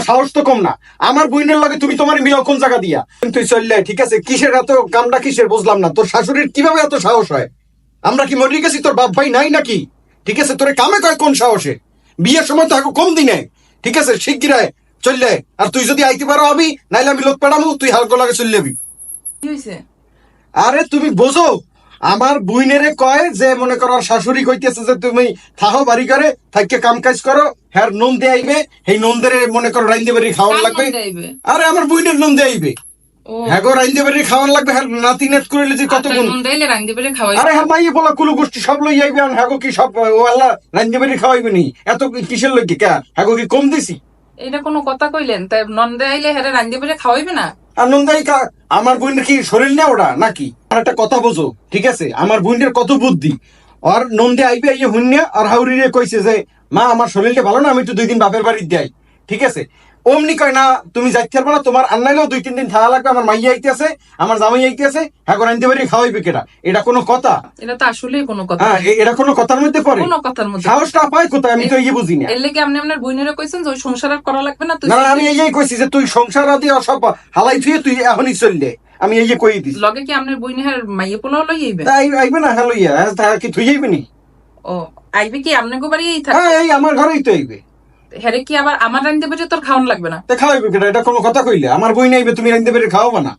ওর সাহস তো কম না। আমার বইনের লগে তুমি তোমার মিলাও কোন জায়গা দিয়া? তুই চললে ঠিক আছে কিসের এত কামটা কিসের বুঝলাম না। তোর শাশুড়ির কীভাবে এত সাহস হয়? আমরা কি মরে গেছি? তোর বাপ ভাই নাই নাকি? ঠিক আছে তোরে কামে কয় কোন সাহসে? বিয়ের সময় তো এখন কম দিনে। ঠিক আছে শিগগিরায় চললে আর তুই যদি আইতে পারো আমি নাইলে আমি লোক পেড়ামু তুই হালকা লাগে চললে আরে তুমি বোঝো আমার বুইনেরে কয় যে মনে করো শাশুড়ি কইতেছে যে তুমি থাহো বাড়ি করে থাককে কাম কাজ করো হ্যাঁ নুন দিয়ে আইবে এই নন্দের মনে করো রাইন্দে বাড়ি খাওয়ার লাগবে। আরে আমার বুইনের নুন দিয়ে আইবে। হ্যাঁ গো রাইন্দে বাড়ি খাওয়ার লাগবে হ্যাঁ নাতি নেট করে যে কত আচ্ছা, গুণ। আরে হ্যাঁ মাইয়ে বলা কুলু গোষ্ঠী সব লই আইবে আর হ্যাঁ গো কি সব ও আল্লাহ রাইন্দে বাড়ি খাওয়াইবে নি? এত কিসের লইকে কে? হ্যাঁ গো কি কম দিছি? এটা কোনো কথা কইলেন? তাই নন দেইলে হেরে রান্ধি বেড়ে খাওয়াইবে না? আনন্দাই কা আমার বোনের কি শরীর নেই ওটা নাকি? আর একটা কথা বোঝো ঠিক আছে? আমার বোনের কত বুদ্ধি। আর নন্দে আইবে এই হুন্যা আর হাউরিরে কইছে যে মা আমার শরীরটা ভালো না আমি একটু দুই দিন বাপের বাড়ি যাই। ঠিক আছে? অমনি কয় না তুমি যাইতে পারবে না তোমার আন্নাইলেও দুই তিন দিন থাকা লাগবে আমার মাইয়া আইতে আছে আমার জামাই আইতে আছে হ্যাঁ আনতে পারি খাওয়াইবে কেটা এটা কোনো কথা? এটা তো আসলেই কোনো কথা। হ্যাঁ এটা কোনো কথার মধ্যে পড়ে? কোনো কথার মধ্যে সাহসটা পায় কোথায়? আমি তো ইয়ে বুঝি না। এর লেগে আপনি আপনার বইনেরা কইছেন যে ওই সংসার আর করা লাগবে না তুই না আমি এই কইছি যে তুই সংসার আদি সব হালাই থুয়ে তুই এখনই চললে আমি এই যে কই দিছি। লগে কি আপনার বইনে হের মাইয়ে পোলাও লই আইবে? তাই আইবে না হ্যালো ইয়া আজ তা কি থুই যাইবে নি? ও আইবে কি আপনার বাড়ি এই থাকে? হ্যাঁ এই আমার ঘরেই তো আইবে। হেরে কি আবার আমার রান্ধতে বেড়ে তোর খাওয়ান লাগবে না? তা খাওয়াইবে কেন এটা কোনো কথা কইলে। আমার বই নাইবে তুমি রাইন্দে বেড়ে খাওয়াবা না।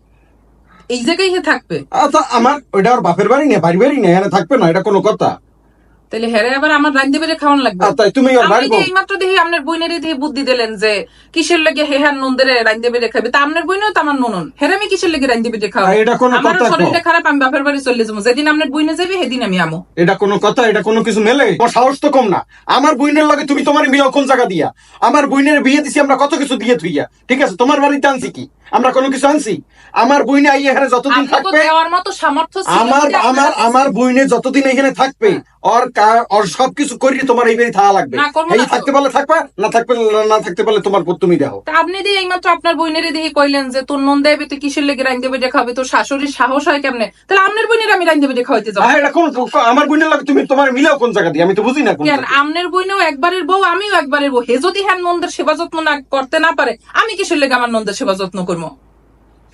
এই জায়গায় হে থাকবে? আচ্ছা আমার ওইটা আর বাপের বাড়ি নেই বাড়ি বাড়ি নেই এখানে থাকবে না এটা কোনো কথা। তাহলে হেরে আবার আমার বেড়ে খাওয়ান লাগবে। তুমি দেখি আপনার বইনের দেখি বুদ্ধি দিলেন যে কিসের লাগে হে হ্যাঁ রান্ধতে বেড়ে খাবে তা আপনার বইনেও তো আমার ননন। হেরে আমি কিসের লাগে বেড়ে খাওয়া এটা কোনো আমার শরীরটা খারাপ আমি বাপের বাড়ি চলে যাব। যেদিন আপনার বইনে যাবে সেদিন আমি আমো। এটা কোনো কথা এটা কোনো কিছু মেলে? সাহস তো কম না। আমার বইনের লগে তুমি তোমার মিলাও কোন জায়গা দিয়া? আমার বইনের বিয়ে দিছি আমরা কত কিছু দিয়ে থুইয়া ঠিক আছে তোমার বাড়িতে আনছি কি? আমরা কোনো কিছু আনছি। আমার বইনে আইয়ে এখানে যতদিন থাকবে আমার আমার আমার বইনে যতদিন এখানে থাকবে ওর ওর সবকিছু করি তোমার এই বাড়ি থাকা লাগবে। এই থাকতে পারলে থাকবা না থাকবে না থাকতে পারলে তোমার তুমি দেখো। আপনি দিয়ে এইমাত্র আপনার বইনের দেখে কইলেন যে তোর নন দেবে তুই কিসের লেগে রান্ধতে বেড়ে খাবে? তোর শাশুড়ির সাহস হয় কেমনে? তাহলে আপনার বইনের আমি রান্ধতে বেড়ে খাওয়াইতে যাব। এটা কোন আমার বইনের লাগে তুমি তোমার মিলাও কোন জায়গা দিয়ে? আমি তো বুঝি না কেন আমনের বইনেও একবারের বউ আমিও একবারের বউ। হে যদি হ্যান নন্দের সেবা যত্ন না করতে না পারে আমি কিসের লেগে আমার নন্দের সেবা যত্ন করব?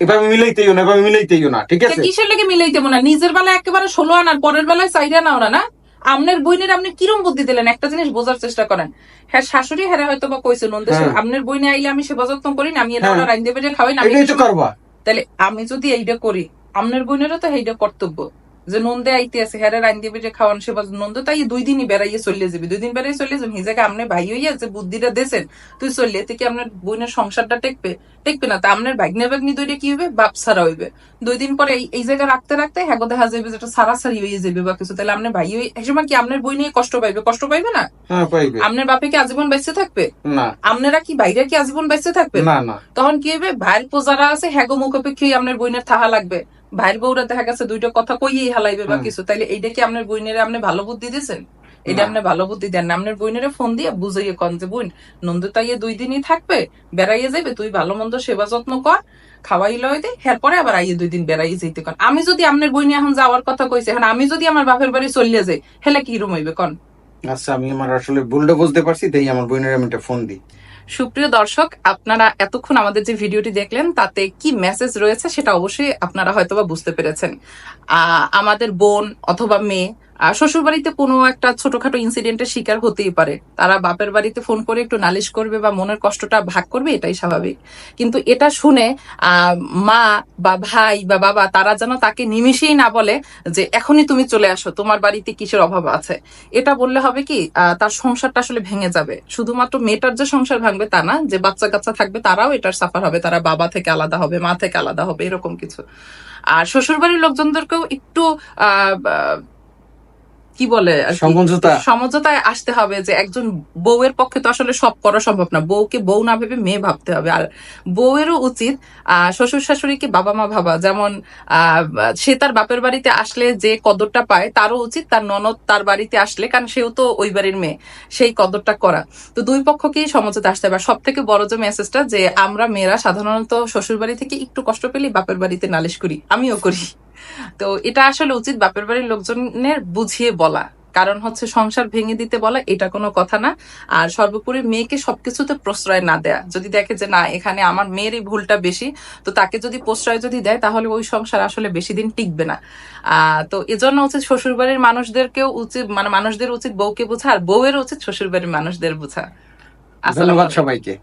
এভাবে মিলাইতেইও না এভাবে মিলাইতেইও না ঠিক আছে? কিসের লেগে মিলাইতে না নিজের বেলায় একেবারে ষোলো আনার পরের বেলায় চাইরা নাও না না? আমনের বইনের আপনি কিরম বুদ্ধি দিলেন? একটা জিনিস বোঝার চেষ্টা করেন। হ্যাঁ শাশুড়ি হ্যাঁ হয়তো বা কইছে নন্দের হ্যাঁ। আমনের বইনে আইলে আমি সেবা যত্ন করি না আমি এটা হ্যাঁ। রাইন্দে বেড়ে খাওয়াই না আমি তাহলে আমি যদি এইটা করি আমনের বইনেরও তো এইটা কর্তব্য। যে নন্দে আইতে আছে হ্যাঁ রাইন দিবে যে খাওয়ান সেবা। নন্দ তাই দুই দিনই বেড়াইয়ে চলে যাবি। দুই দিন বেড়াই চলে যাবি। হিজাকে আমনে ভাই হইয়া যে বুদ্ধিটা দেছেন তুই চললে তুই কি আপনার বোনের সংসারটা টেকবে? টেকবে না। তা আপনার ভাগ্নে ভাগ্নি দুইটা কি হবে বাপ সারা হইবে। দুই দিন পরে এই- এই জায়গা রাখতে রাখতে হ্যাঁ দেখা যাবে যেটা সারা সারি হয়ে যাবে বা কিছু। তাহলে আপনার ভাই এক সময় কি আপনার বই নিয়ে কষ্ট পাইবে? কষ্ট পাইবে না? হ্যাঁ আপনার বাপে কি আজীবন বেঁচে থাকবে? না। আপনারা কি বাইরে কি আজীবন বেঁচে থাকবে? না তখন কি হবে ভাইয়ের পোজারা আছে হ্যাগো মুখাপেক্ষি আপনার বইনের থাহা লাগবে। ভাইয়ের বউরা দেখা গেছে দুইটা কথা কইয়েই হালাইবে বা কিছু। তাইলে এইটা কি আপনার বইনেরে আপনি ভালো বুদ্ধি দিয়েছেন? এটা আপনি ভালো বুদ্ধি দেন আপনার বইনেরে ফোন দিয়ে বুঝাইয়ে কন যে বোন নন্দ তাইয়ে দুই দিনই থাকবে বেড়াইয়ে যাবে তুই ভালো মন্দ সেবা যত্ন কর খাওয়াই লয় দে এরপরে আবার আইয়ে দুই দিন বেড়াইয়ে যেতে কন। আমি যদি আপনার বইনে এখন যাওয়ার কথা কইছি এখন আমি যদি আমার বাপের বাড়ি চলিয়ে যাই হেলে কি রুম হইবে কন? আচ্ছা আমি আমার আসলে ভুলটা বুঝতে পারছি তাই আমার বোনের আমি একটা ফোন দিই। সুপ্রিয় দর্শক, আপনারা এতক্ষণ আমাদের যে ভিডিওটি দেখলেন, তাতে কি মেসেজ রয়েছে সেটা অবশ্যই আপনারা হয়তোবা বুঝতে পেরেছেন। আমাদের বোন অথবা মেয়ে আহ, শ্বশুর বাড়িতে কোনো একটা ছোটখাটো ইনসিডেন্টের শিকার হতেই পারে। তারা বাপের বাড়িতে ফোন করে একটু নালিশ করবে বা মনের কষ্টটা ভাগ করবে এটাই স্বাভাবিক। কিন্তু এটা শুনে মা বা ভাই বা বাবা তারা যেন তাকে নিমিশেই না বলে যে এখনই তুমি চলে আসো তোমার বাড়িতে কিসের অভাব আছে? এটা বললে হবে কি তার সংসারটা আসলে ভেঙে যাবে। শুধুমাত্র মেয়েটার যে সংসার ভাঙবে তা না যে বাচ্চা কাচ্চা থাকবে তারাও এটার সাফার হবে। তারা বাবা থেকে আলাদা হবে মা থেকে আলাদা হবে এরকম কিছু। আর শ্বশুর বাড়ির লোকজনদেরকেও একটু আহ, কি বলে সমঝোতা। সমঝোতায় আসতে হবে যে একজন বউয়ের পক্ষে তো আসলে সব করা সম্ভব না। বউকে বউ না ভেবে মেয়ে ভাবতে হবে। আর বউয়েরও উচিত শ্বশুর শাশুড়িকে বাবা মা ভাবা। যেমন সে তার বাপের বাড়িতে আসলে যে কদরটা পায় তারও উচিত তার ননদ তার বাড়িতে আসলে কারণ সেও তো ওই বাড়ির মেয়ে সেই কদরটা করা। তো দুই পক্ষকেই সমঝোতা আসতে হবে। সব থেকে বড় যে মেসেজটা যে আমরা মেয়েরা সাধারণত শ্বশুর বাড়ি থেকে একটু কষ্ট পেলেই বাপের বাড়িতে নালিশ করি। আমিও করি। তো এটা আসলে উচিত বাপের বাড়ির লোকজনের বুঝিয়ে বলা। কারণ হচ্ছে সংসার ভেঙে দিতে বলা এটা কোনো কথা না। আর সর্বোপরি মেয়েকে সবকিছুতে প্রশ্রয় না দেয়া। যদি দেখে যে না এখানে আমার মেয়েরই ভুলটা বেশি তো তাকে যদি প্রশ্রয় যদি দেয় তাহলে ওই সংসার আসলে বেশি দিন টিকবে না। আহ তো এজন্য উচিত শ্বশুরবাড়ির মানুষদেরকেও উচিত মানে মানুষদের উচিত বউকে বোঝা আর বউয়ের উচিত শ্বশুরবাড়ির মানুষদের বোঝা। আসসালামু ধন্যবাদ সবাইকে।